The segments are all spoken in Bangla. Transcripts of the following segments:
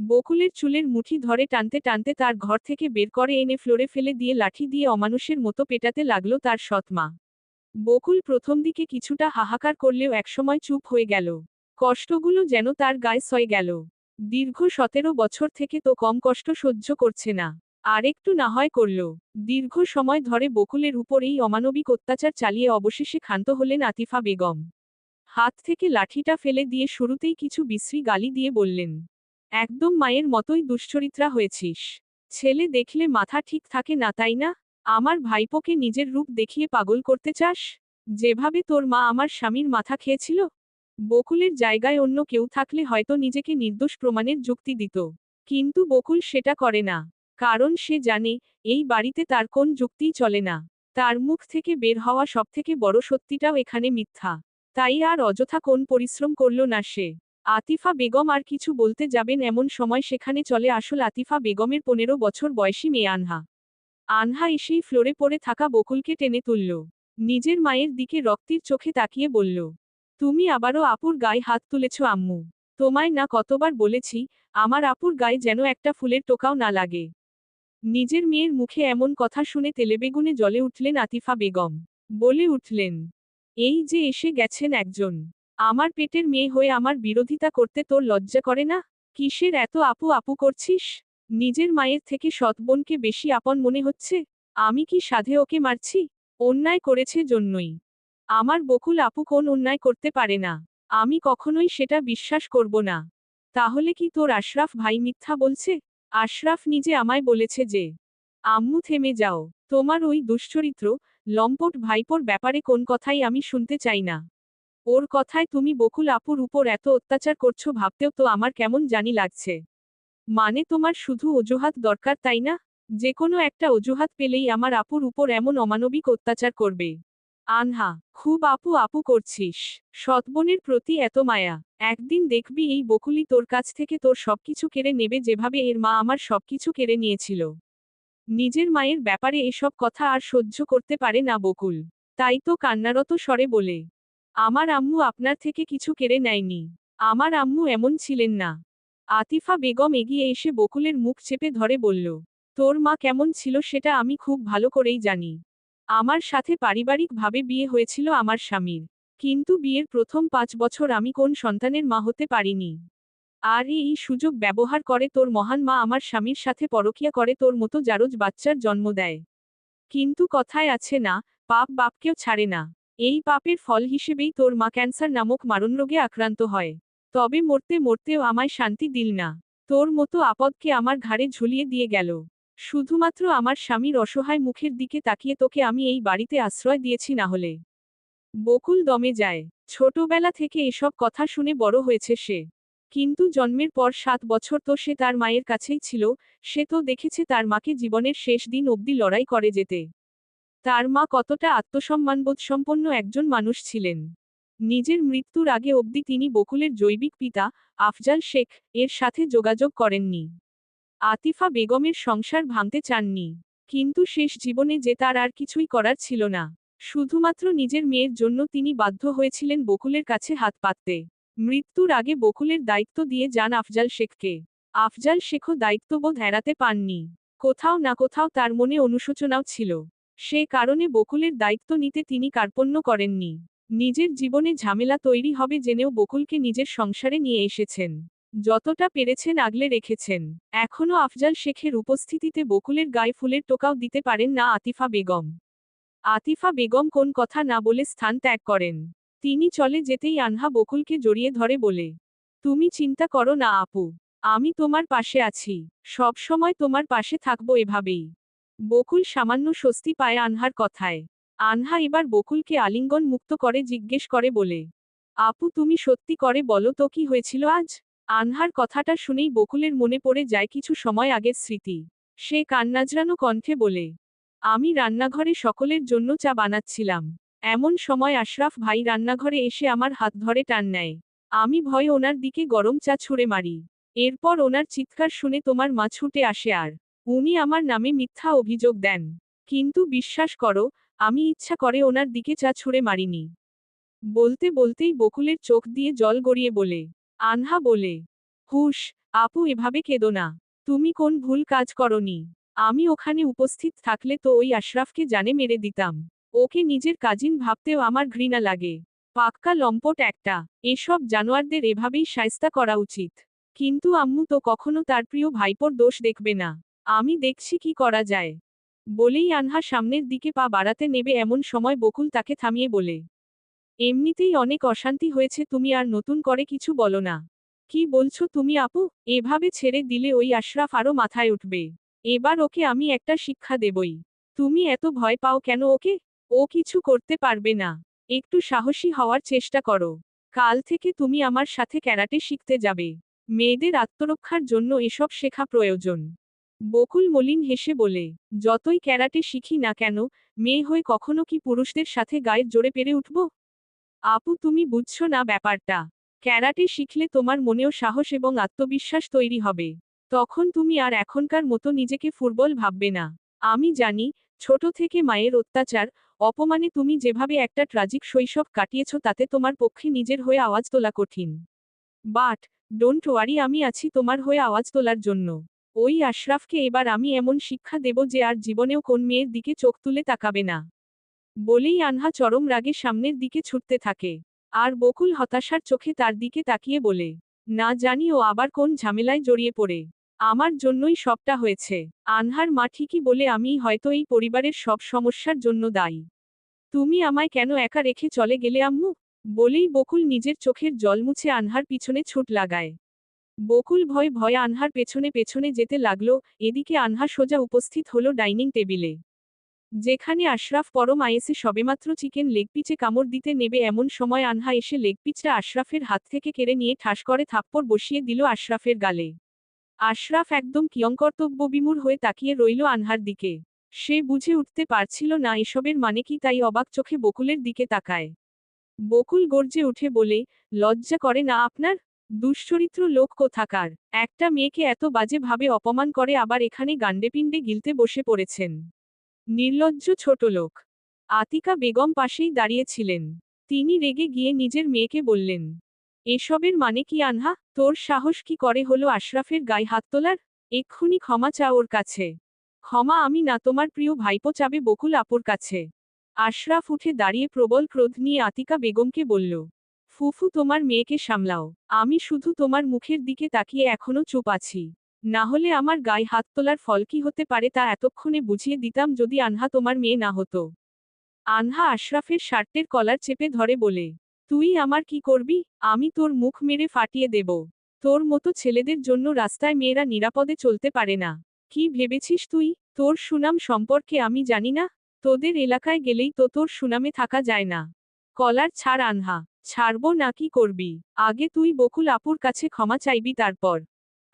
বকুলের চুলের মুঠি ধরে টানতে টানতে তার ঘর থেকে বের করে এনে ফ্লোরে ফেলে দিয়ে লাঠি দিয়ে অমানুষের মতো পেটাতে লাগল তার সৎমা বকুল প্রথম দিকে কিছুটা হাহাকার করলেও একসময় চুপ হয়ে গেল। কষ্টগুলো যেন তার গায়ে সয়ে গেল। দীর্ঘ সতেরো বছর থেকে তো কম কষ্ট সহ্য করছে না। আর একটু না হয় করল। দীর্ঘ সময় ধরে বকুলের উপর এই অমানবিক অত্যাচার চালিয়ে অবশেষে ক্ষান্ত হলেন আতিফা বেগম। হাত থেকে লাঠিটা ফেলে দিয়ে শুরুতেই কিছু বিশ্রী গালি দিয়ে বললেন একদম মায়ের মতোই দুশ্চরিত্রা হয়েছিস। ছেলে দেখলে মাথা ঠিক থাকে না, তাই না? আমার ভাইপোকে নিজের রূপ দেখিয়ে পাগল করতে চাস? যেভাবে তোর মা আমার স্বামীর মাথা খেয়েছিল? বকুলের জায়গায় অন্য কেউ থাকলে হয়তো নিজেকে নির্দোষ প্রমাণের যুক্তি দিত। কিন্তু বকুল সেটা করে না। কারণ সে জানে, এই বাড়িতে তার কোন যুক্তিই চলে না। তার মুখ থেকে বের হওয়া সবথেকে বড় সত্যিটাও এখানে মিথ্যা। তাই আর অযথা কোন পরিশ্রম করল না সে। আতিফা বেগম আর কিছু বলতে যাবেন এমন সময় সেখানে চলে আসল আতিফা বেগমের পনেরো বছর বয়সী মেয়ে আনহা। আনহা এসেই ফ্লোরে পড়ে থাকা বকুলকে টেনে তুলল। নিজের মায়ের দিকে রক্তির চোখে তাকিয়ে বলল, তুমি আবারও আপুর গায়ে হাত তুলেছ আম্মু। তোমায় না কতবার বলেছি, আমার আপুর গায়ে যেন একটা ফুলের টোকাও না লাগে। নিজের মেয়ের মুখে এমন কথা শুনে তেলেবেগুনে জলে উঠলেন আতিফা বেগম। বলে উঠলেন, এই যে এসে গেছেন একজন। আমার পেটের মেয়ে হয়ে আমার বিরোধিতা করতে তোর লজ্জা করে না? কিসের এত আপু আপু করছিস? নিজের মায়ের থেকে সৎ বোনকে বেশি আপন মনে হচ্ছে? আমি কি সাধে ওকে মারছি? অন্যায় করেছে জন্যই। আমার বকুল আপু কোন অন্যায় করতে পারে না। আমি কখনোই সেটা বিশ্বাস করব না। তাহলে কি তোর আশরাফ ভাই মিথ্যা বলছে? আশরাফ নিজে আমায় বলেছে যে, আম্মু থেমে যাও। তোমার ওই দুশ্চরিত্র, লম্পট ভাইপোর ব্যাপারে কোন কথাই আমি শুনতে চাই না। ওর কথায় তুমি বকুল আপুর উপর এত অত্যাচার করছ ভাবতেও তো আমার কেমন জানি লাগছে। মানে তোমার শুধু অজুহাত দরকার, তাই না? যে কোনো একটা অজুহাত পেলেই আমার আপুর উপর এমন অমানবিক অত্যাচার করবে। আনহা, খুব আপু আপু করছিস। সৎবোনের প্রতি এত মায়া। একদিন দেখবি এই বকুলি তোর কাছ থেকে তোর সবকিছু কেড়ে নেবে যেভাবে এর মা আমার সবকিছু কেড়ে নিয়েছিল। নিজের মায়ের ব্যাপারে এসব কথা আর সহ্য করতে পারে না বকুল। তাই তো কান্নারত স্বরে বলে। আমার আম্মু আপনার থেকে কিছু কেড়ে নেয়নি। আমার আম্মু এমন ছিলেন না। আতিফা বেগম এগিয়ে এসে বকুলের মুখ চেপে ধরে বলল, তোর মা কেমন ছিল সেটা আমি খুব ভালো করেই জানি। আমার সাথে পারিবারিকভাবে বিয়ে হয়েছিল আমার স্বামীর। কিন্তু বিয়ের প্রথম পাঁচ বছর আমি কোন সন্তানের মা হতে পারিনি। আর এই সুযোগ ব্যবহার করে তোর মহান মা আমার স্বামীর সাথে পরকিয়া করে তোর মতো জারজ বাচ্চার জন্ম দেয়। কিন্তু কথায় আছে না, পাপ বাপকেও ছাড়ে না। এই পাপের ফল হিসেবেই তোর মা ক্যান্সার নামক মারণ রোগে আক্রান্ত হয়। তবে মরতে মরতেও আমায় শান্তি দিল না। তোর মতো আপদকে আমার ঘাড়ে ঝুলিয়ে দিয়ে গেল। শুধুমাত্র আমার স্বামীর অসহায় মুখের দিকে তাকিয়ে তোকে আমি এই বাড়িতে আশ্রয় দিয়েছি না হলে। বকুল দমে যায়। ছোটবেলা থেকে এসব কথা শুনে বড় হয়েছে সে। কিন্তু জন্মের পর সাত বছর তো সে তার মায়ের কাছেই ছিল, সে তো দেখেছে তার মাকে জীবনের শেষ দিন অবধি লড়াই করে যেতে। তার মা কতটা আত্মসম্মানবোধ সম্পন্ন একজন মানুষ ছিলেন। নিজের মৃত্যুর আগে অবধি তিনি বকুলের জৈবিক পিতা, আফজাল শেখ, এর সাথে যোগাযোগ করেননি। আতিফা বেগমের সংসার ভাঙতে চাননি। কিন্তু শেষ জীবনে যে তার আর কিছুই করার ছিল না। শুধুমাত্র নিজের মেয়ের জন্য তিনি বাধ্য হয়েছিলেন বকুলের কাছে হাত পাততে। মৃত্যুর আগে বকুলের দায়িত্ব দিয়ে যান আফজাল শেখকে। আফজাল শেখও দায়িত্ববোধ এড়াতে পাননি। কোথাও না কোথাও তার মনে অনুশোচনাও ছিল। সে কারণে বকুলের দায়িত্ব নিতে তিনি কার্পণ্য করেননি। নিজের জীবনে ঝামেলা তৈরি হবে জেনেও বকুলকে নিজের সংসারে নিয়ে এসেছেন। যতটা পেরেছেন আগলে রেখেছেন। এখনও আফজাল শেখের উপস্থিতিতে বকুলের গায়ে ফুলের টোকাও দিতে পারেন না আতিফা বেগম। আতিফা বেগম কোন কথা না বলে স্থান ত্যাগ করেন। তিনি চলে যেতেই আনহা বকুলকে জড়িয়ে ধরে বলে, তুমি চিন্তা করো না আপু। আমি তোমার পাশে আছি। সব সময় তোমার পাশে থাকব এভাবেই। বকুল সামান্য স্বস্তি পায় আনহার কথায়। আনহা এবার বকুলকে আলিঙ্গন মুক্ত করে জিজ্ঞেস করে বলে, আপু, তুমি সত্যি করে বলো তো কি হয়েছিল আজ? আনহার কথাটা শুনেই বকুলের মনে পড়ে যায় কিছু সময় আগের স্মৃতি। সে কান্নাজরানো কণ্ঠে বলে, আমি রান্নাঘরে সকলের জন্য চা বানাচ্ছিলাম। এমন সময় আশরাফ ভাই রান্নাঘরে এসে আমার হাত ধরে টান নেয়। আমি ভয়ে ওনার দিকে গরম চা ছুঁড়ে মারি। এরপর ওনার চিৎকার শুনে তোমার মা ছুটে আসে আর উনি আমার নামে মিথ্যা অভিযোগ দেন। কিন্তু বিশ্বাস করো, আমি ইচ্ছা করে ওনার দিকে চা ছুঁড়ে মারিনি। বলতে বলতেই বকুলের চোখ দিয়ে জল গড়িয়ে বলে, আনহা বলে, হুশ, আপু এভাবে কেঁদো না। তুমি কোন ভুল কাজ করনি। আমি ওখানে উপস্থিত থাকলে তো ওই আশরাফকে জানে মেরে দিতাম। ওকে নিজের কাজিন ভাবতেও আমার ঘৃণা লাগে। পাক্কা লম্পট একটা। এসব জানোয়ারদের এভাবেই সায়স্তা করা উচিত। কিন্তু আম্মু তো কখনো তার প্রিয় ভাইপোর দোষ দেখবে না। আমি দেখছি কি করা যায়। বলেই আনহা সামনের দিকে পা বাড়াতে নেবে এমন সময় বকুল তাকে থামিয়ে বলে, এমনিতেই অনেক অশান্তি হয়েছে, তুমি আর নতুন করে কিছু বলো না। কি বলছো তুমি আপু? এভাবে ছেড়ে দিলে ওই আশরাফ আরও মাথায় উঠবে। এবার ওকে আমি একটা শিক্ষা দেবই। তুমি এত ভয় পাও কেন ওকে? ও কিছু করতে পারবে না। একটু সাহসী হওয়ার চেষ্টা করো। কাল থেকে তুমি আমার সাথে ক্যারাটে শিখতে যাবে। মেয়েদের আত্মরক্ষার জন্য এসব শেখা প্রয়োজন। বকুল মলিন হেসে বলে, যতই ক্যারাটে শিখি না কেন, মেয়ে হয়ে কখনো কি পুরুষদের সাথে গায়ের জোরে পেরে উঠব? আপু, তুমি বুঝছ না ব্যাপারটা। ক্যারাটে শিখলে তোমার মনেও সাহস এবং আত্মবিশ্বাস তৈরি হবে। তখন তুমি আর এখনকার মতো নিজেকে ফুটবল ভাববে না। আমি জানি, ছোট থেকে মায়ের অত্যাচার, অপমানে তুমি যেভাবে একটা ট্রাজিক শৈশব কাটিয়েছ তাতে তোমার পক্ষে নিজের হয়ে আওয়াজ তোলা কঠিন। বাট, ডোন্ট ওয়ারি আমি আছি তোমার হয়ে আওয়াজ তোলার জন্য। ওই আশরাফকে এবার আমি এমন শিক্ষা দেব যে আর জীবনেও কোন মেয়ের দিকে চোখ তুলে তাকাবে না। বলেই আনহা চরম রাগে সামনের দিকে ছুটতে থাকে। আর বকুল হতাশার চোখে তার দিকে তাকিয়ে বলে, না জানি ও আবার কোন ঝামেলায় জড়িয়ে পড়ে। আমার জন্যই সবটা হয়েছে আনহার মা ঠিকই বলে আমি হয়তো এই পরিবারের সব সমস্যার জন্য দায়ী। তুমি আমায় কেন একা রেখে চলে গেলে আম্মু বলেই বকুল নিজের চোখের জল মুছে আনহার পিছনে ছুট লাগায়। বকুল ভয় ভয় আনহার পেছনে পেছনে যেতে লাগল, এদিকে আনহা সোজা উপস্থিত হল ডাইনিং টেবিলে। যেখানে আশরাফ পরম আয়েসে সবেমাত্র চিকেন লেগপিচে কামড় দিতে নেবে এমন সময় আনহা এসে লেগপিচটা আশরাফের হাত থেকে কেড়ে নিয়ে ঠাস করে থাপ্পড় বসিয়ে দিল আশরাফের গালে। আশরাফ একদম কিয়ংকর্তব্যবিমূর হয়ে তাকিয়ে রইল আনহার দিকে। সে বুঝে উঠতে পারছিল না এসবের মানে কি তাই অবাক চোখে বকুলের দিকে তাকায়। বকুল গর্জে উঠে বলে, লজ্জা করে না আপনার? দুশ্চরিত্র লোক কোথাকার? একটা মেয়েকে এত বাজে ভাবে অপমান করে আবার এখানে গান্ডেপিণ্ডে গিলতে বসে পড়েছেন। নির্লজ্জ ছোট লোক। আতিকা বেগম পাশেই দাঁড়িয়েছিলেন। তিনি রেগে গিয়ে নিজের মেয়েকে বললেন, এসবের মানে কি আনহা? তোর সাহস কি করে হলো আশরাফের গায়ে হাত তোলার? এক্ষুনি ক্ষমা চা ওর কাছে। ক্ষমা আমি না তোমার প্রিয় ভাইপো চাবে বকুল আপুর কাছে। আশরাফ উঠে দাঁড়িয়ে প্রবল ক্রোধ নিয়ে আতিকা বেগমকে বলল ফুফু তোমার মেয়েকে সামলাও। আমি শুধু তোমার মুখের দিকে তাকিয়ে এখনও চুপ আছি। না হলে আমার গায়ে হাত তোলার ফল কি হতে পারে তা এতক্ষণে বুঝিয়ে দিতাম যদি আনহা তোমার মেয়ে না হতো। আনহা আশরাফের শার্টের কলার চেপে ধরে বলে, তুই আমার কি করবি? আমি তোর মুখ মেরে ফাটিয়ে দেব। তোর মতো ছেলেদের জন্য রাস্তায় মেয়েরা নিরাপদে চলতে পারে না। কি ভেবেছিস তুই? তোর সুনাম সম্পর্কে আমি জানি না। তোদের এলাকায় গেলেই তো তোর সুনামে থাকা যায় না। কলার ছাড় আনহা ছাড়বো না কি করবি? আগে তুই বকুল আপুর কাছে ক্ষমা চাইবি তারপর।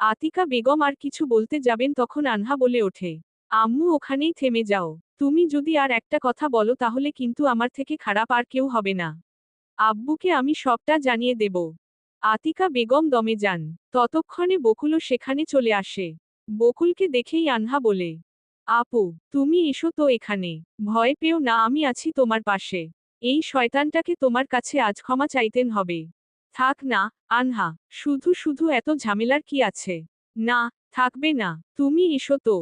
আতিকা বেগম আর কিছু বলতে যাবেন তখন আনহা বলে ওঠে। আম্মু ওখানেই থেমে যাও। তুমি যদি আর একটা কথা বলো তাহলে কিন্তু আমার থেকে খারাপ আর কেউ হবে না। আব্বুকে আমি সবটা জানিয়ে দেব। আতিকা বেগম দমে যান। ততক্ষণে বকুলও সেখানে চলে আসে। বকুলকে দেখেই আনহা বলে, আপু, তুমি এসো তো এখানে। ভয় পেও না, আমি আছি তোমার পাশে। এই শয়তানটাকে তোমার কাছে আজ ক্ষমা চাইতেন হবে। থাক না, আনহা, শুধু শুধু এত ঝামেলার কি আছে? না, থাকবে না, তুমি এসো তো।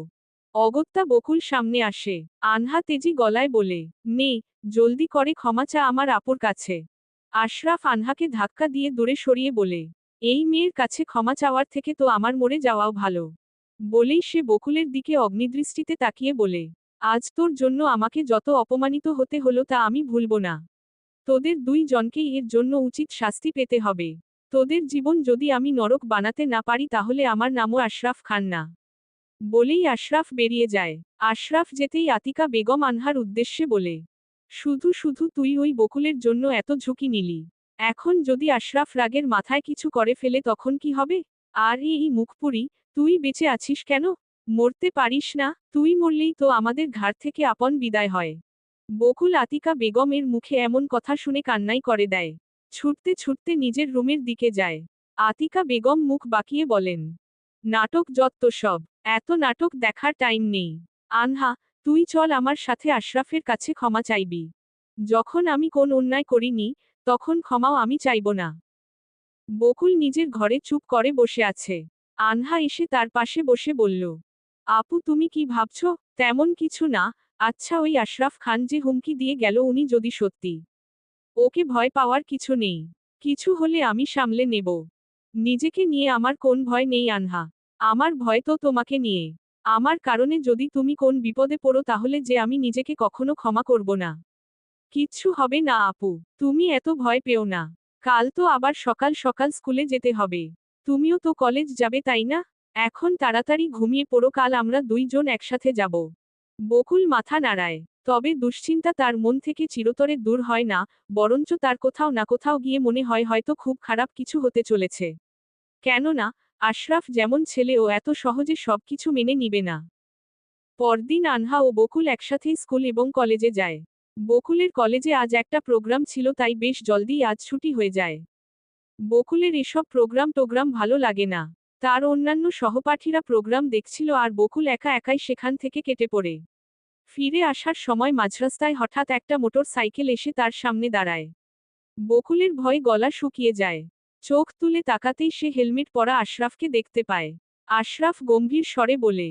অগত্যা বকুল সামনে আসে। আনহা তেজি গলায় বলে নে জলদি করে ক্ষমা চা আমার আপুর কাছে। আশরাফ আনহাকে ধাক্কা দিয়ে দূরে সরিয়ে বলে, এই মেয়ের কাছে ক্ষমা চাওয়ার থেকে তো আমার মরে যাওয়াও ভালো। বলেই সে বকুলের দিকে অগ্নিদৃষ্টিতে তাকিয়ে বলে আজ তোর জন্য আমাকে যত অপমানিত হতে হলো তা আমি ভুলব না। তোদের দুই জনকেই এর জন্য উচিত শাস্তি পেতে হবে। তোদের জীবন যদি আমি নরক বানাতে না পারি তাহলে আমার নামও আশরাফ খান না। বলেই আশরাফ বেরিয়ে যায়। আশরাফ যেতেই আতিকা বেগম আনহার উদ্দেশ্যে বলে, শুধু শুধু তুই ওই বকুলের জন্য এত ঝুঁকি নিলি। এখন যদি আশরাফ রাগের মাথায় কিছু করে ফেলে তখন কি হবে? আর এই মুখপুরি, তুই বেঁচে আছিস কেন? মরতে পারিস না, তুই মরলেই তো আমাদের ঘাড় থেকে আপন বিদায় হয়। বকুল আতিকা বেগমের মুখে এমন কথা শুনে কান্নাই করে দেয়। ছুটতে ছুটতে নিজের রুমের দিকে যায়। আতিকা বেগম মুখ বাকিয়ে বলেন, নাটক যত্ত সব, এত নাটক দেখার টাইম নেই। আনহা, তুই চল আমার সাথে আশরাফের কাছে ক্ষমা চাইবি। যখন আমি কোন অন্যায় করিনি, তখন ক্ষমাও আমি চাইব না। বকুল নিজের ঘরে চুপ করে বসে আছে। আনহা এসে তার পাশে বসে বলল আপু, তুমি কি ভাবছ? তেমন কিছু না। আচ্ছা ওই আশরাফ খান যে হুমকি দিয়ে গেল, উনি যদি সত্যি ওকে ভয় পাওয়ার কিছু নেই। কিছু হলে আমি সামলে নেব। নিজেকে নিয়ে আমার কোন ভয় নেই, আনহা। আমার ভয় তো তোমাকে নিয়ে। আমার কারণে যদি তুমি কোন বিপদে পড়ো, তাহলে যে আমি নিজেকে কখনো ক্ষমা করব না। কিচ্ছু হবে না, আপু। তুমি এত ভয় পেও না। কাল তো আবার সকাল সকাল স্কুলে যেতে হবে। তুমিও তো কলেজ যাবে, তাই না? এখন তাড়াতাড়ি ঘুমিয়ে পড়ো, কাল আমরা দুইজন একসাথে যাব। বকুল মাথা নাড়ায়, তবে দুশ্চিন্তা তার মন থেকে চিরতরে দূর হয় না, বরঞ্চ তার কোথাও না কোথাও গিয়ে মনে হয় হয়তো খুব খারাপ কিছু হতে চলেছে। কেননা, আশরাফ যেমন ছেলে ও এত সহজে সবকিছু মেনে নিবে না। পরদিন আনহা ও বকুল একসাথেই স্কুল এবং কলেজে যায়। বকুলের কলেজে আজ একটা প্রোগ্রাম ছিল, তাই বেশ জলদি আজ ছুটি হয়ে যায়। বকুলের এসব প্রোগ্রাম টোগ্রাম ভালো লাগে না। তার অন্যান্য সহপাঠীরা প্রোগ্রাম দেখছিল আর বকুল একা একাই সেখান থেকে কেটে পড়ে। ফিরে আসার সময় মাঝরাস্তায় হঠাৎ একটা মোটর সাইকেল এসে তার সামনে দাঁড়ায়। বকুলের ভয় গলা শুকিয়ে যায়। চোখ তুলে তাকাতেই সে হেলমেট পরা আশরাফকে দেখতে পায়। আশরাফ গম্ভীর স্বরে বলে,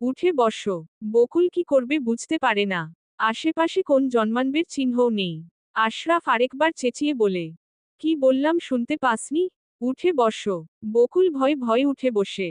উঠে বসো। বকুল কি করবে বুঝতে পারে না। আশেপাশে কোন জন্মানবের চিহ্নও নেই। আশরাফ আরেকবার চেঁচিয়ে বলে, কি বললাম শুনতে পাসনি? উঠে বসো। বকুল ভয় ভয় উঠে বসে।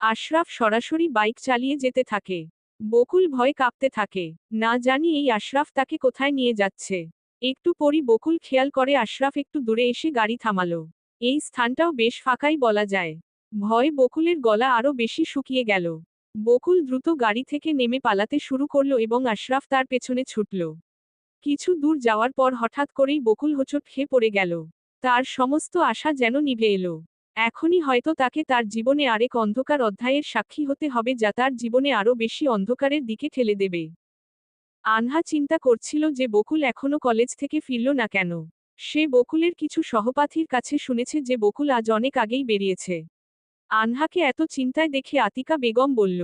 আশরাফ সরাসরি বাইক চালিয়ে যেতে থাকে। বকুল ভয় কাঁপতে থাকে। না জানি এই আশরাফ তাকে কোথায় নিয়ে যাচ্ছে। একটু পরই বকুল খেয়াল করে আশরাফ একটু দূরে এসে গাড়ি থামালো। এই স্থানটাও বেশ ফাঁকাই বলা যায়। ভয় বকুলের গলা আরও বেশি শুকিয়ে গেল। বকুল দ্রুত গাড়ি থেকে নেমে পালাতে শুরু করল এবং আশরাফ তার পেছনে ছুটল। কিছু দূর যাওয়ার পর হঠাৎ করেই বকুল হোঁচট খেয়ে পড়ে গেল। তার সমস্ত আশা যেন নিভে এলো। এখনই হয়তো তাকে তার জীবনে আরেক অন্ধকার অধ্যায়ের সাক্ষী হতে হবে যা তার জীবনে আরও বেশি অন্ধকারের দিকে ঠেলে দেবে। আনহা চিন্তা করছিল যে বকুল এখনও কলেজ থেকে ফিরল না কেন। সে বকুলের কিছু সহপাঠীর কাছে শুনেছে যে বকুল আজ অনেক আগেই বেরিয়েছে। আনহাকে এত চিন্তায় দেখে আতিকা বেগম বলল,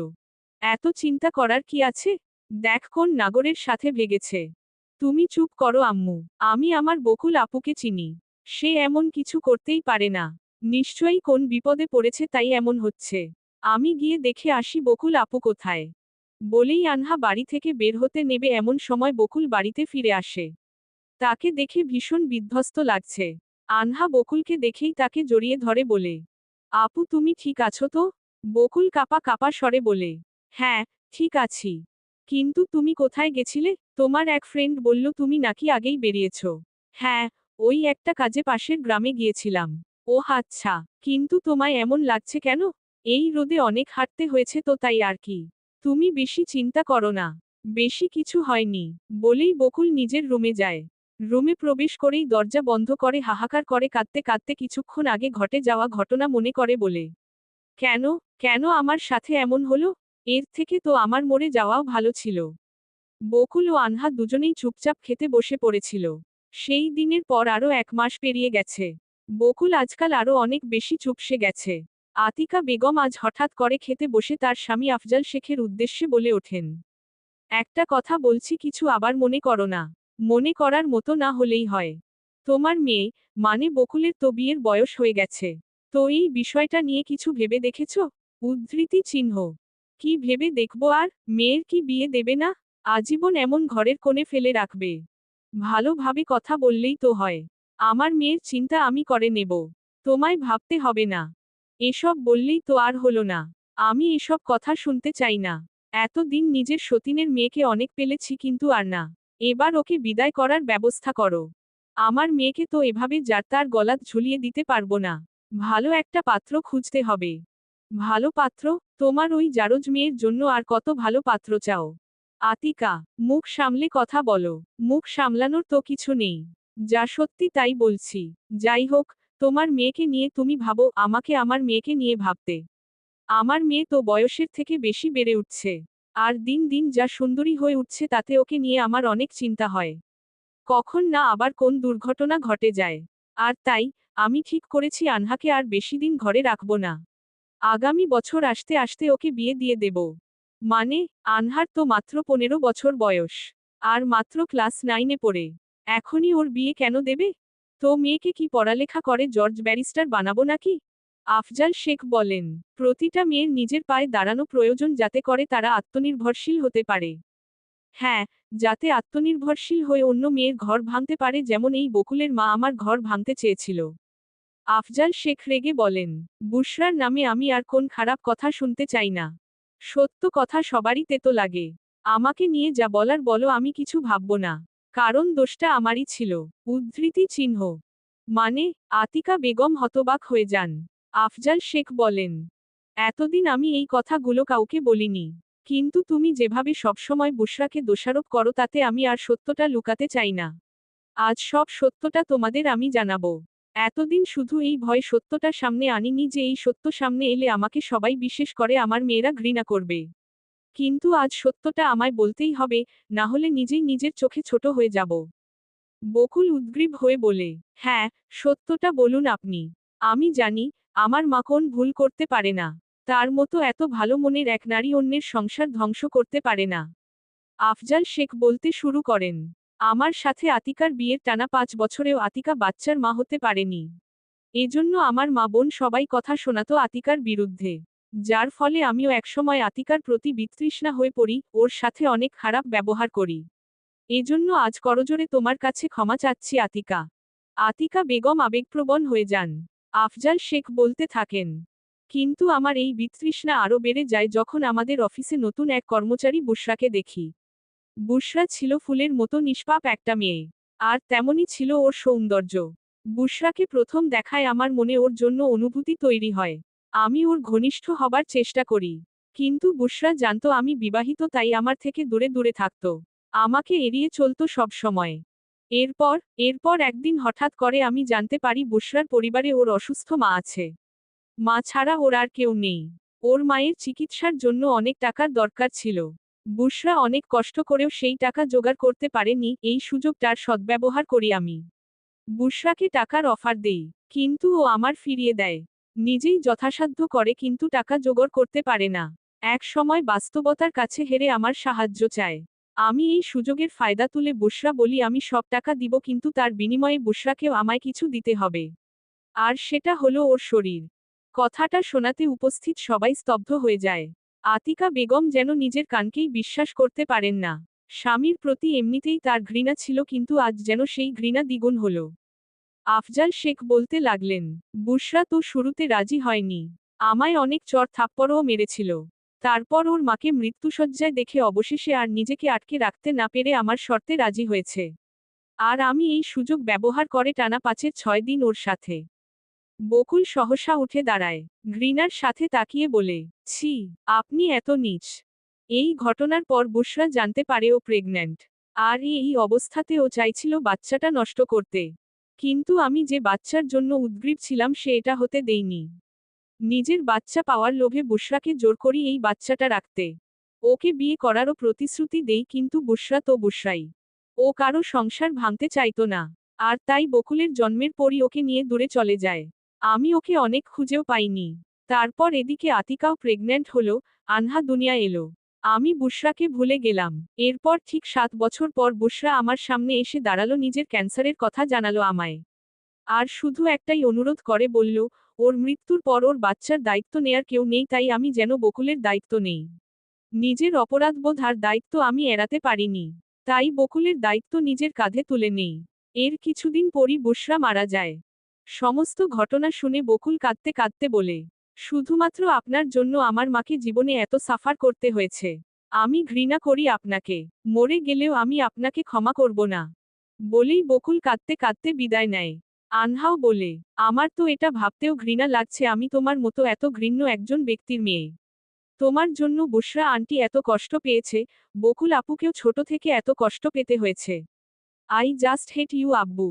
এত চিন্তা করার কি আছে? দেখ কোন নাগরের সাথে ভেগেছে। তুমি চুপ করো আম্মু। আমি আমার বকুল আপুকে চিনি। সে এমন কিছু করতেই পারে না। নিশ্চয়ই কোন বিপদে পড়েছে তাই এমন হচ্ছে। আমি গিয়ে দেখে আসি বকুল আপু কোথায়। বলেই আনহা বাড়ি থেকে বের হতে নেবে এমন সময় বকুল বাড়িতে ফিরে আসে। তাকে দেখে ভীষণ বিধ্বস্ত লাগছে। আনহা বকুলকে দেখেই তাকে জড়িয়ে ধরে বলে, আপু, তুমি ঠিক আছো তো? বকুল কাপা কাপা স্বরে বলে হ্যাঁ ঠিক আছি। কিন্তু তুমি কোথায় গেছিলে? তোমার এক ফ্রেন্ড বলল, তুমি নাকি আগেই বেরিয়েছ? হ্যাঁ ওই একটা কাজে পাশের গ্রামে গিয়েছিলাম। ও আচ্ছা কিন্তু তোমায় এমন লাগছে কেন? এই রোদে অনেক হাঁটতে হয়েছে তো তাই আর কি। তুমি বেশি চিন্তা করো না। বেশি কিছু হয়নি, বলেই বকুল নিজের রুমে যায়। রুমে প্রবেশ করেই দরজা বন্ধ করে হাহাকার করে কাঁদতে কাঁদতে কিছুক্ষণ আগে ঘটে যাওয়া ঘটনা মনে করে বলে। কেন? কেন আমার সাথে এমন হলো? এর থেকে তো আমার মরে যাওয়াও ভালো ছিল। বকুল ও আনহা দুজনেই চুপচাপ খেতে বসে পড়েছিল। সেই দিনের পর আরও এক মাস পেরিয়ে গেছে। বকুল আজকাল আরও অনেক বেশি চুপসে গেছে। আতিকা বেগম আজ হঠাৎ করে খেতে বসে তার স্বামী আফজাল শেখের উদ্দেশ্যে বলে ওঠেন, একটা কথা বলছি, কিছু আবার মনে করো না। মনে করার মতো না হলেই হয়। তোমার মেয়ে মানে বকুলের তো বিয়ের বয়স হয়ে গেছে। তো এই বিষয়টা নিয়ে কিছু ভেবে দেখেছ? উদ্ধৃতি চিহ্ন। কি ভেবে দেখব আর? মেয়ের কি বিয়ে দেবে না? আজীবন এমন ঘরের কোণে ফেলে রাখবে। ভালোভাবে কথা বললেই তো হয়। আমার মেয়ের চিন্তা আমি করে নেব। তোমায় ভাবতে হবে না। এসব বললেই তো আর হলো না। আমি এসব কথা শুনতে চাই না। এতদিন নিজের সতীনের মেয়েকে অনেক পেলেছি কিন্তু আর না। এবার ওকে বিদায় করার ব্যবস্থা করো। আমার মেয়েকে তো এভাবে যার তার গলাত ঝুলিয়ে দিতে পারব না। ভালো একটা পাত্র খুঁজতে হবে। ভালো পাত্র? তোমার ওই জারজ মেয়ের জন্য আর কত ভালো পাত্র চাও? আতিকা, মুখ সামলে কথা বলো। মুখ সামলানোর তো কিছু নেই। যা সত্যি তাই বলছি। যাই হোক, তোমার মেয়েকে নিয়ে তুমি ভাবো, আমাকে আমার মেয়েকে নিয়ে ভাবতে। আমার মেয়ে তো বয়সের থেকে বেশি বেড়ে উঠছে। আর দিন দিন যা সুন্দরী হয়ে উঠছে তাতে ওকে নিয়ে আমার অনেক চিন্তা হয়। কখন না আবার কোন দুর্ঘটনা ঘটে যায়। আর তাই, আমি ঠিক করেছি আনহাকে আর বেশি দিন ঘরে রাখব না। আগামী বছর আসতে আসতে ওকে বিয়ে দিয়ে দেব। মানে আনহার তো মাত্র পনেরো বছর বয়স। আর মাত্র ক্লাস নাইনে পড়ে। এখনই ওর বিয়ে কেন দেবে? তো মেয়েকে কি পড়ালেখা করে জর্জ ব্যারিস্টার বানাবো নাকি? আফজাল শেখ বলেন, প্রতিটা মেয়ের নিজের পায়ে দাঁড়ানো প্রয়োজন যাতে করে তারা আত্মনির্ভরশীল হতে পারে। হ্যাঁ যাতে আত্মনির্ভরশীল হয়ে অন্য মেয়ের ঘর ভাঙতে পারে যেমন এই বকুলের মা আমার ঘর ভাঙতে চেয়েছিল। আফজাল শেখ রেগে বলেন, বুশরার নামে আমি আর কোন খারাপ কথা শুনতে চাই না। সত্য কথা সবারই তেতো লাগে। আমাকে নিয়ে যা বলার বলো, আমি কিছু ভাবব না। কারণ দোষটা আমারই ছিল। উদ্ধৃতি চিহ্ন। মানে আতিকা বেগম হতবাক হয়ে যান। আফজাল শেখ বলেন, এতদিন আমি এই কথাগুলো কাউকে বলিনি। কিন্তু তুমি যেভাবে সবসময় বুশরাকে দোষারোপ করো, তাতে আমি আর সত্যটা লুকাতে চাই না। আজ সব সত্যটা তোমাদের আমি জানাব। এতদিন শুধু এই ভয় সত্যটা সামনে আনিনি যে এই সত্য সামনে এলে আমাকে সবাই বিশেষ করে আমার মেয়েরা ঘৃণা করবে। কিন্তু আজ সত্যটা আমায় বলতেই হবে, না হলে নিজেই নিজের চোখে ছোট হয়ে যাব। বকুল উদ্গ্রীব হয়ে বলে হ্যাঁ সত্যটা বলুন আপনি। আমি জানি, আমার মা কোন ভুল করতে পারে না। তার মতো এত ভালো মনের এক নারী অন্যের সংসার ধ্বংস করতে পারে না। আফজাল শেখ বলতে শুরু করেন আমার সাথে আতিকার বিয়ের টানা পাঁচ বছরেও আতিকা বাচ্চার মা হতে পারেনি। এজন্য আমার মা বোন সবাই কথা শোনাতো আতিকার বিরুদ্ধে। যার ফলে আমিও একসময় আতিকার প্রতি বিতৃষ্ণা হয়ে পড়ি, ওর সাথে অনেক খারাপ ব্যবহার করি। এজন্য আজ করজোরে তোমার কাছে ক্ষমা চাচ্ছি আতিকা। আতিকা বেগম আবেগপ্রবণ হয়ে যান। আফজাল শেখ বলতে থাকেন, কিন্তু আমার এই বিতৃষ্ণা আরও বেড়ে যায় যখন আমাদের অফিসে নতুন এক কর্মচারী বুশরাকে দেখি। বুশরা ছিল ফুলের মতো নিষ্পাপ একটা মেয়ে, আর তেমনই ছিল ওর সৌন্দর্য। বুশরাকে প্রথম দেখায় আমার মনে ওর জন্য অনুভূতি তৈরি হয়। আমি ওর ঘনিষ্ঠ হবার চেষ্টা করি, কিন্তু বুশরা জানত আমি বিবাহিত তাই আমার থেকে দূরে দূরে থাকত। আমাকে এড়িয়ে চলতো সব সময়। এরপর এরপর একদিন হঠাৎ করে আমি জানতে পারি বুশরার পরিবারে ওর অসুস্থ মা আছে। মা ছাড়া ওর আর কেউ নেই। ওর মায়ের চিকিৎসার জন্য অনেক টাকার দরকার ছিল। বুশরা অনেক কষ্ট করেও সেই টাকা জোগাড় করতে পারেনি, এই সুযোগটার সদ্ব্যবহার করি আমি। বুশরাকে টাকার অফার দেই, কিন্তু ও আমার ফিরিয়ে দেয়। নিজেই যথাসাধ্য করে কিন্তু টাকা জোগাড় করতে পারে না। এক সময় বাস্তবতার কাছে হেরে আমার সাহায্য চায়। আমি এই সুযোগের ফায়দা তুলে বুশরা বলি, আমি সব টাকা দিব, কিন্তু তার বিনিময়ে বুশরাকেও আমায় কিছু দিতে হবে। আর সেটা হলো ওর শরীর। কথাটা শোনাতে উপস্থিত সবাই স্তব্ধ হয়ে যায়। আতিকা বেগম যেন নিজের কানকেই বিশ্বাস করতে পারেন না। স্বামীর প্রতি এমনিতেই তার ঘৃণা ছিল কিন্তু আজ যেন সেই ঘৃণা দ্বিগুণ হল। আফজাল শেখ বলতে লাগলেন বুশরা তো শুরুতে রাজি হয়নি। আমায় অনেক চর থাপ্পড়ও মেরেছিল। তারপর ওর মাকে মৃত্যুসজ্জায় দেখে অবশেষে আর নিজেকে আটকে রাখতে না পেরে আমার শর্তে রাজি হয়েছে। আর আমি এই সুযোগ ব্যবহার করে টানা পাঁচের ছয় দিন ওর সাথে। বকুল সহসা উঠে দাঁড়ায়। ঘৃণার সাথে তাকিয়ে বলে, ছি, আপনি এত নীচ। এই ঘটনার পর বুশরা জানতে পারে ও প্রেগন্যান্ট। আর এই অবস্থাতে ও চাইছিল বাচ্চাটা নষ্ট করতে। কিন্তু আমি যে বাচ্চার জন্য উদ্গ্রীব ছিলাম সে এটা হতে দেইনি। নিজের বাচ্চা পাওয়ার লোভে বুশরাকে জোর করি এই বাচ্চাটা রাখতে। ওকে বিয়ে করারও প্রতিশ্রুতি দেই কিন্তু বুশরা তো বুশরাই ও কারও সংসার ভাঙতে চাইত না। আর তাই বকুলের জন্মের পরই ওকে নিয়ে দূরে চলে যায়। আমি ওকে অনেক খুঁজেও পাইনি। তারপর এদিকে আতিকাও প্রেগন্যান্ট হলো, আনহা দুনিয়া এলো। আমি বুশরাকে ভুলে গেলাম। এরপর ঠিক সাত বছর পর বুশরা আমার সামনে এসে দাঁড়াল, নিজের ক্যান্সারের কথা জানালো আমায়। আর শুধু একটাই অনুরোধ করে বলল, ওর মৃত্যুর পর ওর বাচ্চার দায়িত্ব নেয়ার কেউ নেই, তাই আমি যেন বকুলের দায়িত্ব নেই। নিজের অপরাধবোধ আর দায়িত্ব আমি এড়াতে পারিনি। তাই বকুলের দায়িত্ব নিজের কাঁধে তুলে নেই। এর কিছুদিন পরই বুশরা মারা যায়। সমস্ত ঘটনা শুনে বকুল কাঁদতে কাঁদতে বলে, শুধুমাত্র আপনার জন্য আমার মাকে জীবনে এত সাফার করতে হয়েছে। আমি ঘৃণা করি আপনাকে। মরে গেলেও আমি আপনাকে ক্ষমা করব না। বলেই বকুল কাঁদতে কাঁদতে বিদায় নেয়। আনহাও বলে, আমার তো এটা ভাবতেও ঘৃণা লাগছে আমি তোমার মতো এত ঘৃণ্য একজন ব্যক্তির মেয়ে। তোমার জন্য বুশরা আন্টি এত কষ্ট পেয়েছে, বকুল আপুকেও ছোট থেকে এত কষ্ট পেতে হয়েছে। আই জাস্ট হেট ইউ আব্বু।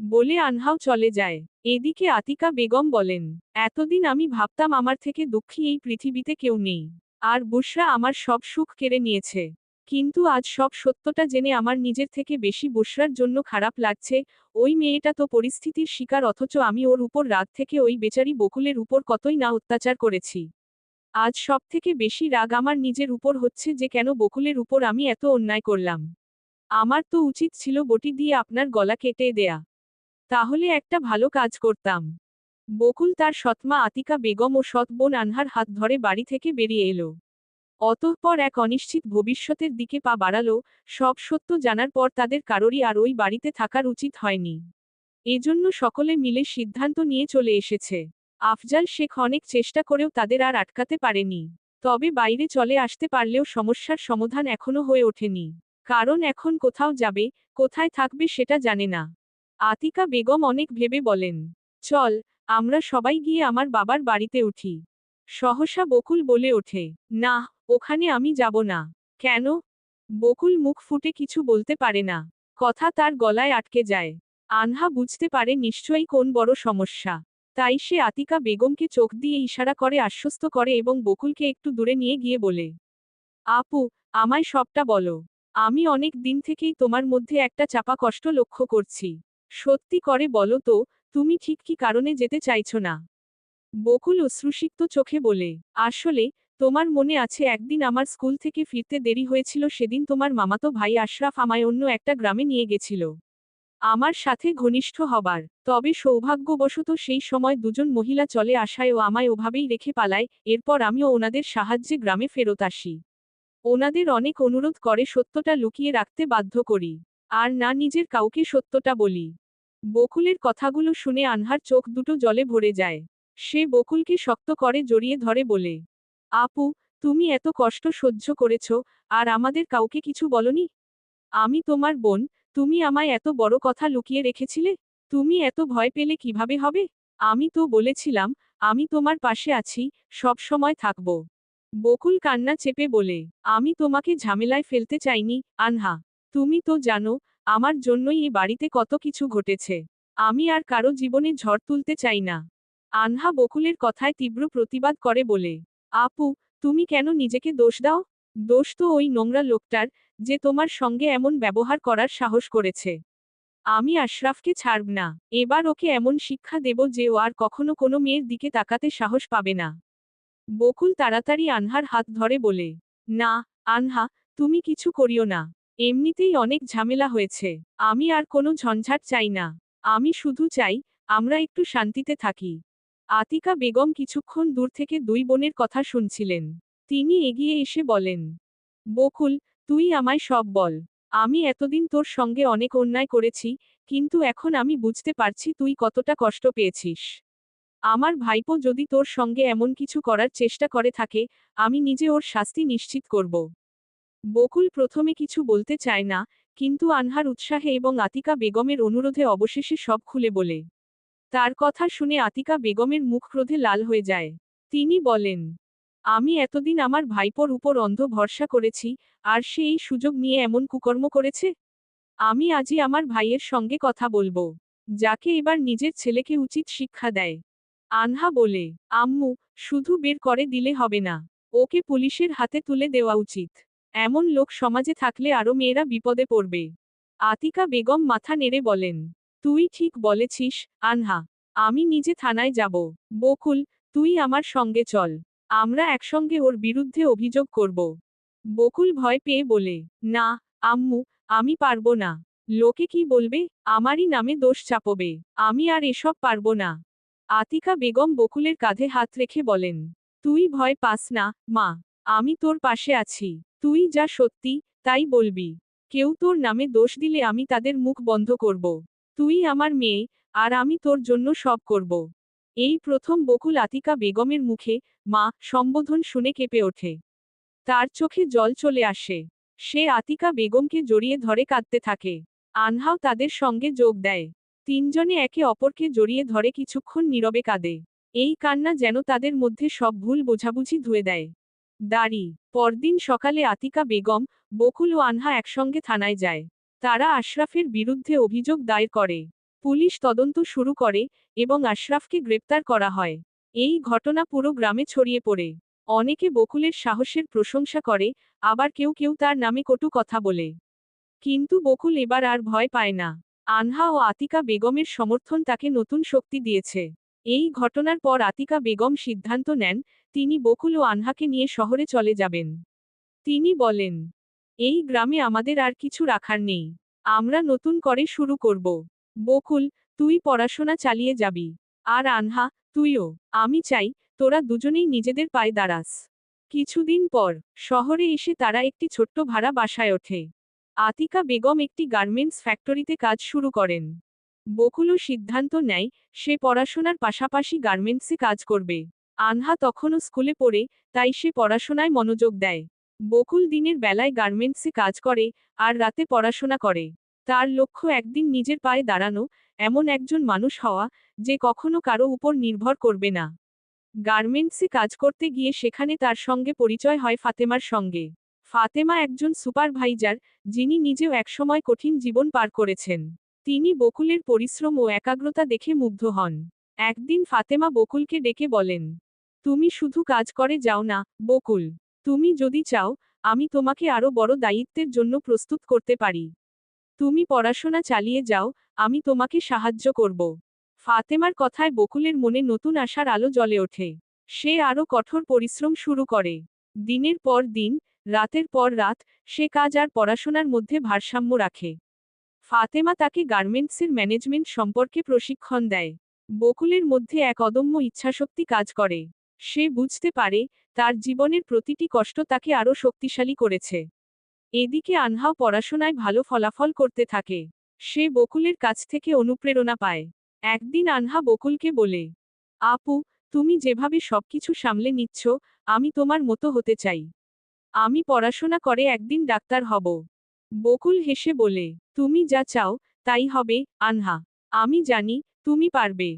বলে আনহাও চলে যায়। এদিকে আতিকা বেগম বলেন, এতদিন আমি ভাবতাম আমার থেকে দুঃখী এই পৃথিবীতে কেউ নেই, আর বুসরা আমার সব সুখ কেড়ে নিয়েছে। কিন্তু আজ সব সত্যটা জেনে আমার নিজের থেকে বেশি বুসরার জন্য খারাপ লাগছে, ওই মেয়েটা তো পরিস্থিতির শিকার অথচ আমি ওর উপর রাগ থেকে ওই বেচারি বকুলের উপর কতই না অত্যাচার করেছি। আজ সব থেকে বেশি রাগ আমার নিজের উপর হচ্ছে যে কেন বকুলের উপর আমি এত অন্যায় করলাম। আমার তো উচিত ছিল বটি দিয়ে আপনার গলা কেটে দেয়া। তাহলে একটা ভালো কাজ করতাম। বকুল তার সৎমা আতিকা বেগম ও সৎ বোন আনহার হাত ধরে বাড়ি থেকে বেরিয়ে এলো। অতঃপর এক অনিশ্চিত ভবিষ্যতের দিকে পা বাড়ালো, সব সত্য জানার পর তাদের কারোরই আর ওই বাড়িতে থাকার উচিত হয়নি। এজন্য সকলে মিলে সিদ্ধান্ত নিয়ে চলে এসেছে। আফজাল শেখ অনেক চেষ্টা করেও তাদের আর আটকাতে পারেনি। তবে বাইরে চলে আসতে পারলেও সমস্যার সমাধান এখনও হয়ে ওঠেনি। কারণ এখন কোথাও যাবে, কোথায় থাকবে সেটা জানে না। আতিকা বেগম অনেক ভেবে বলেন, চল, আমরা সবাই গিয়ে আমার বাবার বাড়িতে উঠি। সহসা বকুল বলে ওঠে, না, ওখানে আমি যাব না। কেন? বকুল মুখ ফুটে কিছু বলতে পারে না। কথা তার গলায় আটকে যায়। আনহা বুঝতে পারে নিশ্চয়ই কোন বড় সমস্যা। তাই সে আতিকা বেগমকে চোখ দিয়ে ইশারা করে, আশ্বস্ত করে এবং বকুলকে একটু দূরে নিয়ে গিয়ে বলে, আপু, আমায় সবটা বলো। আমি অনেক দিন থেকেই তোমার মধ্যে একটা চাপা কষ্ট লক্ষ্য করছি। সত্যি করে বলো তো, তুমি ঠিক কি কারণে যেতে চাইছ না? বকুল অশ্রুসিক্ত চোখে বলে, আসলে, তোমার মনে আছে একদিন আমার স্কুল থেকে ফিরতে দেরি হয়েছিল, সেদিন তোমার মামাতো ভাই আশরাফ আমায় অন্য একটা গ্রামে নিয়ে গেছিল। আমার সাথে ঘনিষ্ঠ হবার, তবে সৌভাগ্যবশত সেই সময় দুজন মহিলা চলে আসায় ও আমায় ওভাবেই রেখে পালায়, এরপর আমিও ওনাদের সাহায্যে গ্রামে ফেরত আসি। ওনাদের অনেক অনুরোধ করে সত্যটা লুকিয়ে রাখতে বাধ্য করি। আর না নিজের কাউকে সত্যটা বলি। বকুলের কথাগুলো শুনে আনহার চোখ দুটো জলে ভরে যায়। সে বকুলকে শক্ত করে জড়িয়ে ধরে বলে, আপু, তুমি এত কষ্ট সহ্য করেছ, আর আমাদের কাউকে কিছু বলনি? আমি তোমার বোন, তুমি আমায় এত বড় কথা লুকিয়ে রেখেছিলে? তুমি এত ভয় পেলে কীভাবে হবে? আমি তো বলেছিলাম, আমি তোমার পাশে আছি, সব সময় থাকব। বকুল কান্না চেপে বলে, আমি তোমাকে ঝামেলায় ফেলতে চাইনি, আনহা। তুমি তো জানো, আমার জন্যই এ বাড়িতে কত কিছু ঘটেছে। আমি আর কারও জীবনে ঝড় তুলতে চাই না। আনহা বকুলের কথায় তীব্র প্রতিবাদ করে বলে, আপু, তুমি কেন নিজেকে দোষ দাও? দোষ তো ওই নোংরা লোকটার, যে তোমার সঙ্গে এমন ব্যবহার করার সাহস করেছে। আমি আশরাফকে ছাড়ব না। এবার ওকে এমন শিক্ষা দেব যে ও আর কখনো কোনো মেয়ের দিকে তাকাতে সাহস পাবে না। বকুল তাড়াতাড়ি আনহার হাত ধরে বলে, না, আনহা, তুমি কিছু করিও না। এমনিতেই অনেক ঝামেলা হয়েছে। আমি আর কোনো ঝঞ্ঝাট চাই না। আমি শুধু চাই, আমরা একটু শান্তিতে থাকি। আতিকা বেগম কিছুক্ষণ দূর থেকে দুই বোনের কথা শুনছিলেন। তিনি এগিয়ে এসে বলেন, বকুল, তুই আমায় সব বল। আমি এতদিন তোর সঙ্গে অনেক অন্যায় করেছি, কিন্তু এখন আমি বুঝতে পারছি তুই কতটা কষ্ট পেয়েছিস। আমার ভাইপো যদি তোর সঙ্গে এমন কিছু করার চেষ্টা করে থাকে, আমি নিজে ওর শাস্তি নিশ্চিত করব। বকুল প্রথমে কিছু বলতে চায় না, কিন্তু আনহার উৎসাহে এবং আতিকা বেগমের অনুরোধে অবশেষে সব খুলে বলে। তার কথা শুনে আতিকা বেগমের মুখ ক্রোধে লাল হয়ে যায়। তিনি বলেন, আমি এতদিন আমার ভাইপোর উপর অন্ধ ভরসা করেছি, আর সে এই সুযোগ নিয়ে এমন কুকর্ম করেছে? আমি আজই আমার ভাইয়ের সঙ্গে কথা বলব, যাকে এবার নিজের ছেলেকে উচিত শিক্ষা দেয়। আনহা বলে, আম্মু, শুধু বের করে দিলে হবে না, ওকে পুলিশের হাতে তুলে দেওয়া উচিত। এমন লোক সমাজে থাকলে আরও মেয়েরা বিপদে পড়বে। আতিকা বেগম মাথা নেড়ে বলেন, তুই ঠিক বলেছিস, আনহা। আমি নিজে থানায় যাব। বকুল, তুই আমার সঙ্গে চল। আমরা একসঙ্গে ওর বিরুদ্ধে অভিযোগ করব বকুল ভয় পেয়ে বলে, না, আম্মু, আমি পারব না। লোকে কি বলবে? আমারই নামে দোষ চাপবে। আমি আর এসব পারব না আতিকা বেগম বকুলের কাঁধে হাত রেখে বলেন, তুই ভয় পাস না, মা। আমি তোর পাশে আছি। তুই যা সত্যি, তাই বলবি। কেউ তোর নামে দোষ দিলে আমি তাদের মুখ বন্ধ করব। তুই আমার মেয়ে, আর আমি তোর জন্য সব করব। এই প্রথম বকুল আতিকা বেগমের মুখে মা সম্বোধন শুনে কেঁপে ওঠে। তার চোখে জল চলে আসে। সে আতিকা বেগমকে জড়িয়ে ধরে কাঁদতে থাকে। আনহাও তাদের সঙ্গে যোগ দেয়। তিনজনে একে অপরকে জড়িয়ে ধরে কিছুক্ষণ নীরবে কাঁদে। এই কান্না যেন তাদের মধ্যে সব ভুল বোঝাবুঝি ধুয়ে দেয়। দাড়ি। পরদিন সকালে আতিকা বেগম, বকুল ও আনহা একসঙ্গে থানায় যায়। তারা আশরাফের বিরুদ্ধে অভিযোগ দায়ের করে। পুলিশ তদন্ত শুরু করে এবং আশরাফকে গ্রেপ্তার করা হয়। এই ঘটনা পুরো গ্রামে ছড়িয়ে পড়ে। অনেকে বকুলের সাহসের প্রশংসা করে, আবার কেউ কেউ তার নামে কটু কথা বলে। কিন্তু বকুল এবার আর ভয় পায় না। আনহা ও আতিকা বেগমের সমর্থন তাকে নতুন শক্তি দিয়েছে। এই ঘটনার পর আতিকা বেগম সিদ্ধান্ত নেন তিনি বকুল ও আনহাকে নিয়ে শহরে চলে যাবেন। তিনি বলেন, এই গ্রামে আমাদের আর কিছু রাখার নেই। আমরা নতুন করে শুরু করব। বকুল, তুই পড়াশোনা চালিয়ে যাবি। আর আনহা, তুইও। আমি চাই, তোরা দুজনেই নিজেদের পায়ে দাঁড়াস। কিছুদিন পর, শহরে এসে তারা একটি ছোট্ট ভাড়া বাসায় ওঠে। আতিকা বেগম একটি গার্মেন্টস ফ্যাক্টরিতে কাজ শুরু করেন। বকুলও সিদ্ধান্ত নেয়, সে পড়াশোনার পাশাপাশি গার্মেন্টসে কাজ করবে। আনহা তখনও স্কুলে পড়ে, তাই সে পড়াশোনায় মনোযোগ দেয়। বকুল দিনের বেলায় গার্মেন্টসে কাজ করে, আর রাতে পড়াশোনা করে। তার লক্ষ্য একদিন নিজের পায়ে দাঁড়ানো, এমন একজন মানুষ হওয়া, যে কখনো কারও উপর নির্ভর করবে না। গার্মেন্টসে কাজ করতে গিয়ে সেখানে তার সঙ্গে পরিচয় হয় ফাতেমার সঙ্গে। ফাতেমা একজন সুপারভাইজার, যিনি নিজেও একসময় কঠিন জীবন পার করেছেন। তিনি বকুলের পরিশ্রম ও একাগ্রতা দেখে মুগ্ধ হন। একদিন ফাতেমা বকুলকে ডেকে বলেন তুমি শুধু কাজ করে যাও না, বকুল। তুমি যদি চাও, আমি তোমাকে আরও বড় দায়িত্বের জন্য প্রস্তুত করতে পারি। তুমি পড়াশোনা চালিয়ে যাও, আমি তোমাকে সাহায্য করব। ফাতেমার কথায় বকুলের মনে নতুন আশার আলো জ্বলে ওঠে। সে আরও কঠোর পরিশ্রম শুরু করে। দিনের পর দিন, রাতের পর রাত, সে কাজ আর পড়াশোনার মধ্যে ভারসাম্য রাখে। ফাতেমা তাকে গার্মেন্টসের ম্যানেজমেন্ট সম্পর্কে প্রশিক্ষণ দেয়। বকুলের মধ্যে এক অদম্য ইচ্ছাশক্তি কাজ করে। সে বুঝতে পারে, তার জীবনের প্রতিটি কষ্ট তাকে আরও শক্তিশালী করেছে। এদিকে আনহাও পড়াশোনায় ভালো ফলাফল করতে থাকে। সে বকুলের কাছ থেকে অনুপ্রেরণা পায়। একদিন আনহা বকুলকে বলে, আপু, তুমি যেভাবে সবকিছু সামলে নিচ্ছ, আমি তোমার মতো হতে চাই। আমি পড়াশোনা করে একদিন ডাক্তার হব বকুল হেসে বলে, তুমি যা চাও, তাই হবে, আনহা। আমি জানি, তুমি পারবে।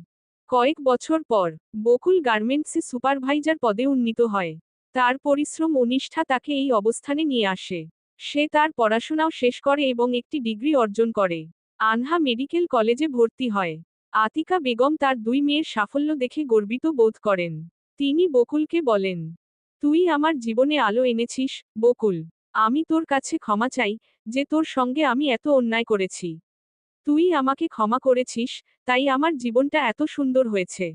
কয়েক বছর পর, বকুল গার্মেন্টসে সুপারভাইজার পদে উন্নীত হয়। তার পরিশ্রম ও নিষ্ঠা তাকে এই অবস্থানে নিয়ে আসে। সে তার পড়াশোনাও শেষ করে এবং একটি ডিগ্রি অর্জন করে। আনহা মেডিকেল কলেজে ভর্তি হয়। আতিকা বেগম তার দুই মেয়ের সাফল্য দেখে গর্বিত বোধ করেন। তিনি বকুলকে বলেন, তুই আমার জীবনে আলো এনেছিস, বকুল। আমি তোর কাছে ক্ষমা চাই, যে তোর সঙ্গে আমি এত অন্যায় করেছি। তুই আমাকে ক্ষমা করেছিস, তাই আমার জীবনটা এত সুন্দর হয়েছে।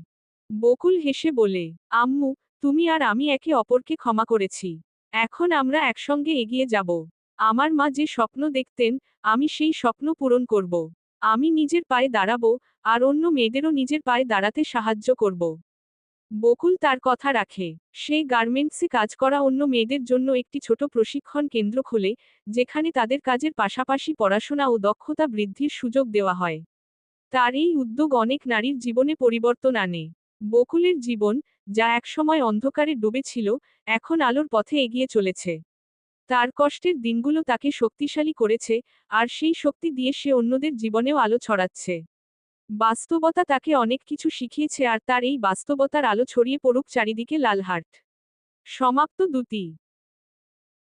বকুল হেসে বলে, আম্মু, তুমি আর আমি একে অপরকে ক্ষমা করেছি। এখন আমরা একসঙ্গে এগিয়ে যাব। আমার মা যে স্বপ্ন দেখতেন, আমি সেই স্বপ্ন পূরণ করব। আমি নিজের পায়ে দাঁড়াবো, আর অন্য মেয়েদেরও নিজের পায়ে দাঁড়াতে সাহায্য করব। বকুল তার কথা রাখে। সে গার্মেন্টসে কাজ করা অন্য মেয়েদের জন্য একটি ছোট প্রশিক্ষণ কেন্দ্র খোলে, যেখানে তাদের কাজের পাশাপাশি পড়াশোনা ও দক্ষতা বৃদ্ধির সুযোগ দেওয়া হয়। তার এই উদ্যোগ অনেক নারীর জীবনে পরিবর্তন আনে। বকুলের জীবন, যা একসময় অন্ধকারে ডুবেছিল এখন আলোর পথে এগিয়ে চলেছে। তার কষ্টের দিনগুলো তাকে শক্তিশালী করেছে, আর সেই শক্তি দিয়ে সে অন্যদের জীবনেও আলো ছড়াচ্ছে। বাস্তবতা তাকে অনেক কিছু শিখিয়েছে আর তার এই বাস্তবতার আলো ছড়িয়ে পড়ুক চারিদিকে লালহাট সমাপ্ত দুটি।